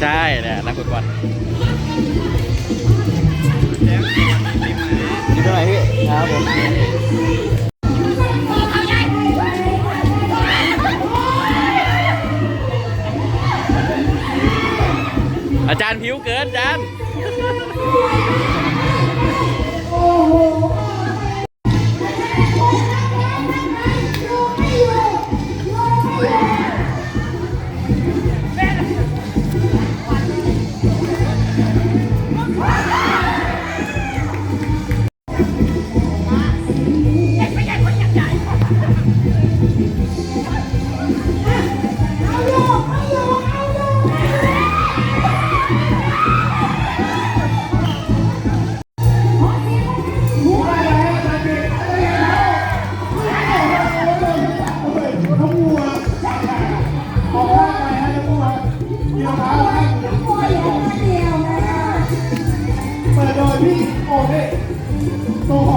ใช่แหละนักฟุตบอลนี่เท่าไหร่พี่ครับผมอาจารย์ผิวเกินอาจารย์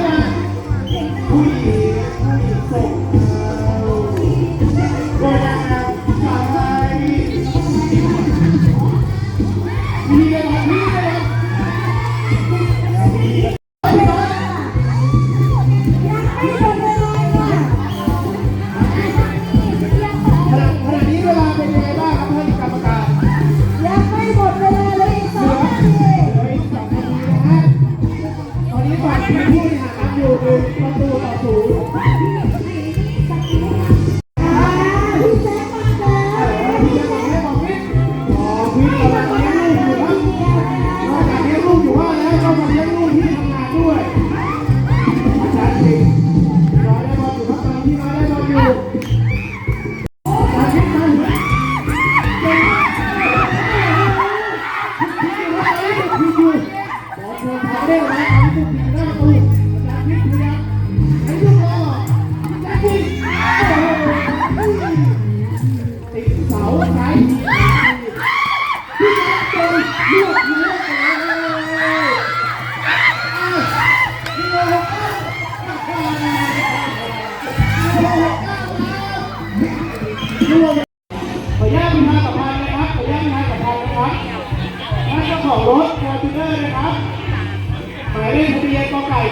Obrigada.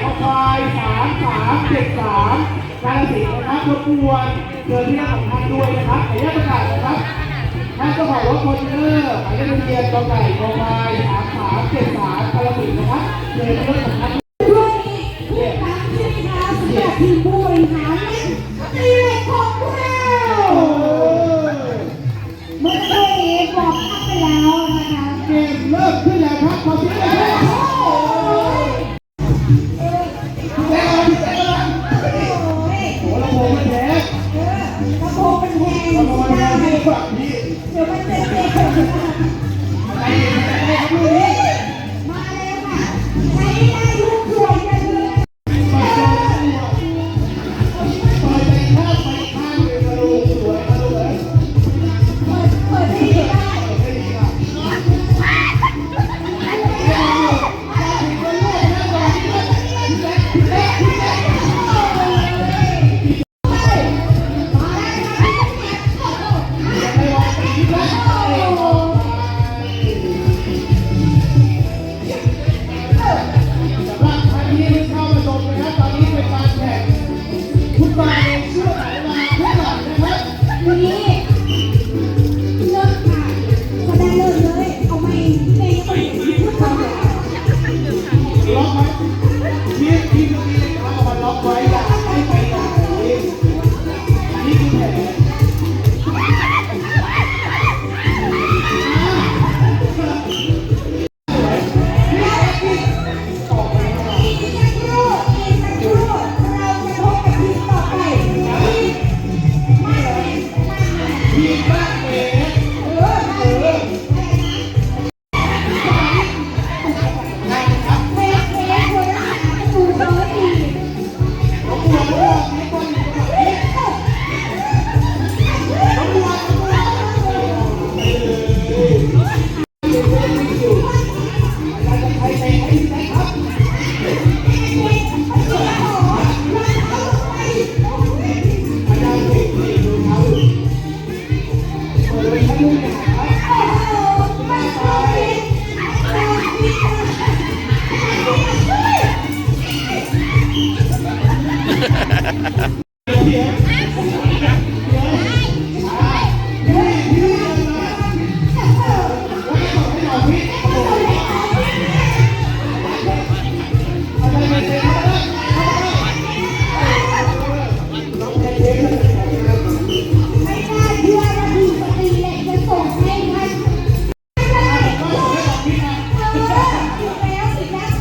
คอาวายสามสามเจ็ดสามการสิทธิ์นะครับรบกวนเชิญที่นั่งของท่านด้วยนะครับขออนุญาตประกาศนะครับท่านก็าของรถคนเนอร์หมายเลขทะเบียนกอไก่คอควายสามสามเจ็ดสามการสิทธิ์นะครับเชิญที่นั่งของท่าน ชีวิตที่เมื่อกี้เราเอามาล็อกไว้อยากให้ไปไหนนี่คือแผนมีบ้า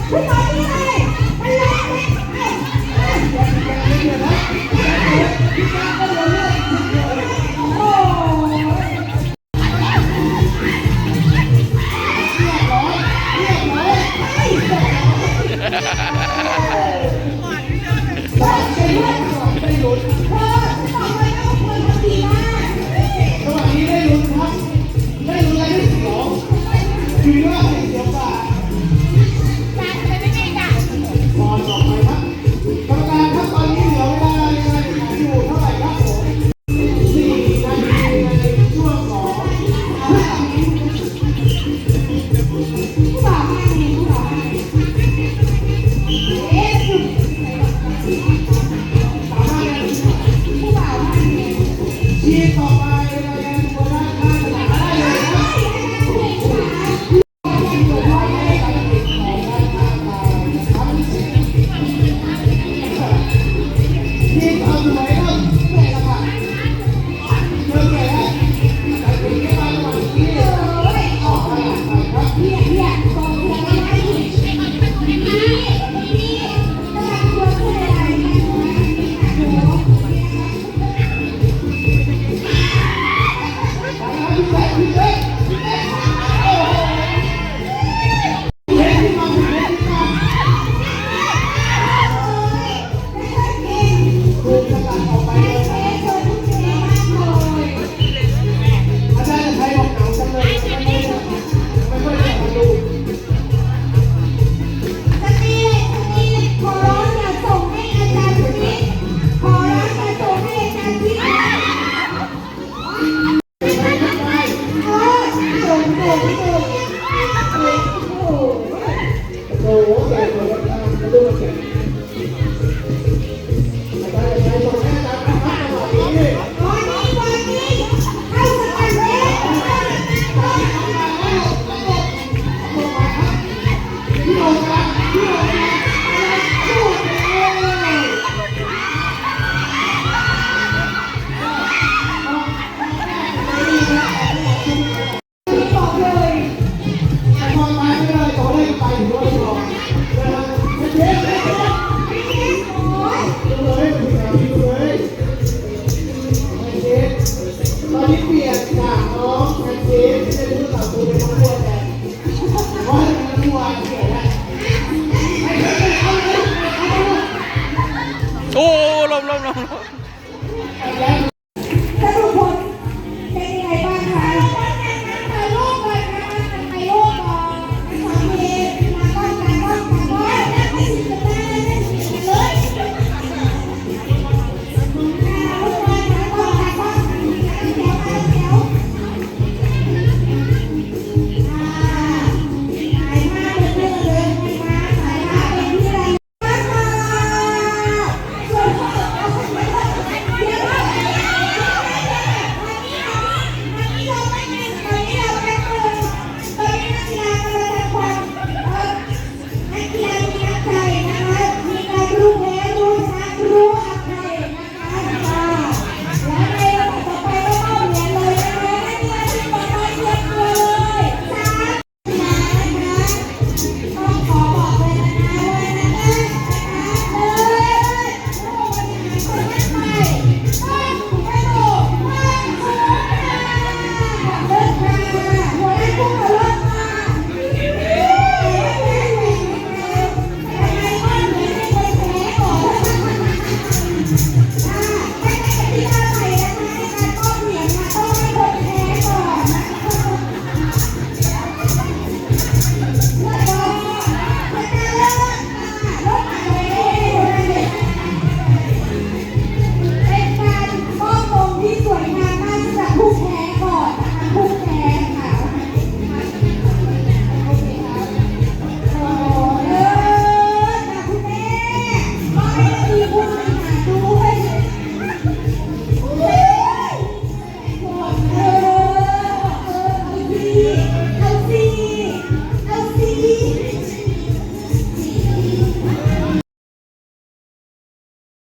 come on